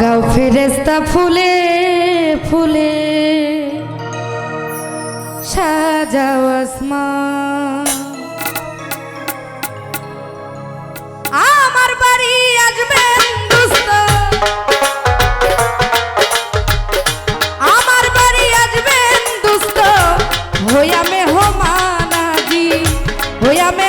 গাও ফেরেস্তা ফুলে ফুলে। সাজাও আসমান। আমার বাড়ি আসবেন দোস্ত আমার বাড়ি আসবেন দোস্ত হইয়া মে হোমানাজি হইয়া মে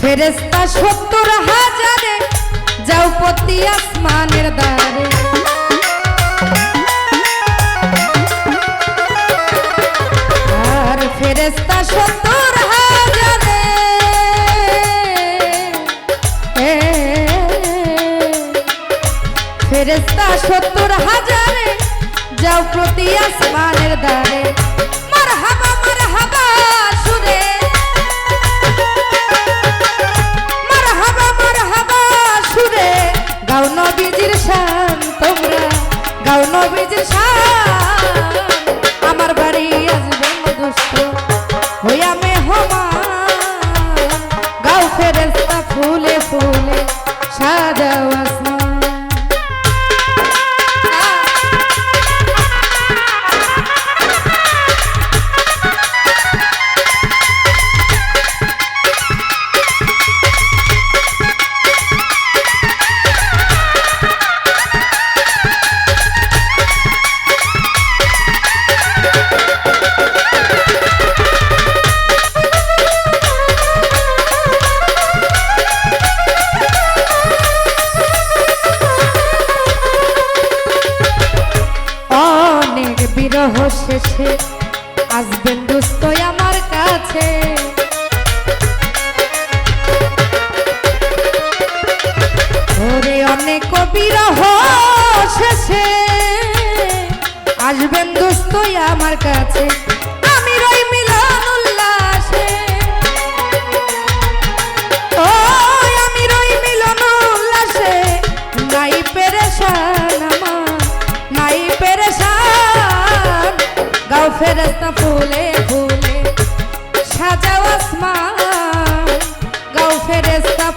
ফেরেস্তা সত্তর হাজারে, যাও প্রতি আসমানের দ্বারে। আর ফেরেস্তা সত্তর হাজারে ফেরেস্তা সত্তর হাজারে, যাও প্রতি আসমানের দ্বারে। বিরহ শেষে আসবেন দুস্থ আমার কাছে। ওরে অনেক বিরহ শেষে আসবেন দুস্থ আমার কাছে।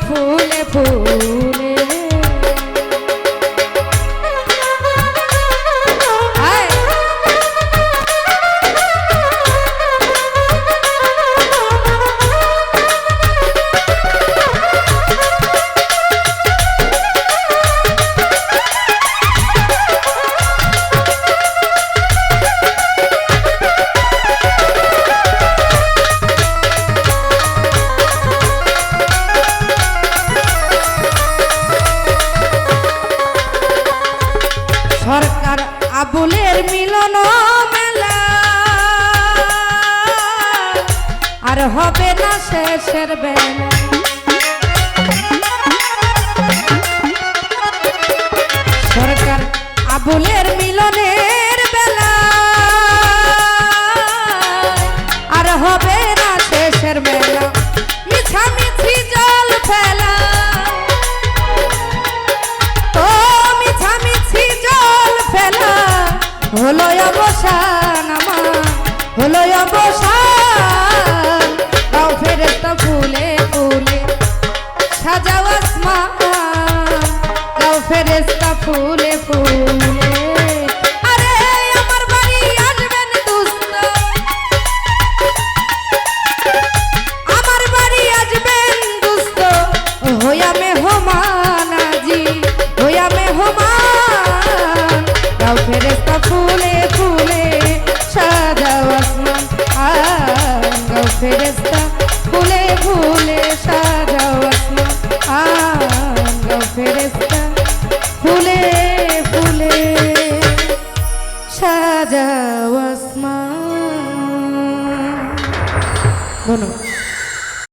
ফুলে ফুলে সরকার আবুলের মিলন মেলা। আর হবে না শেষের বেলা Bueno.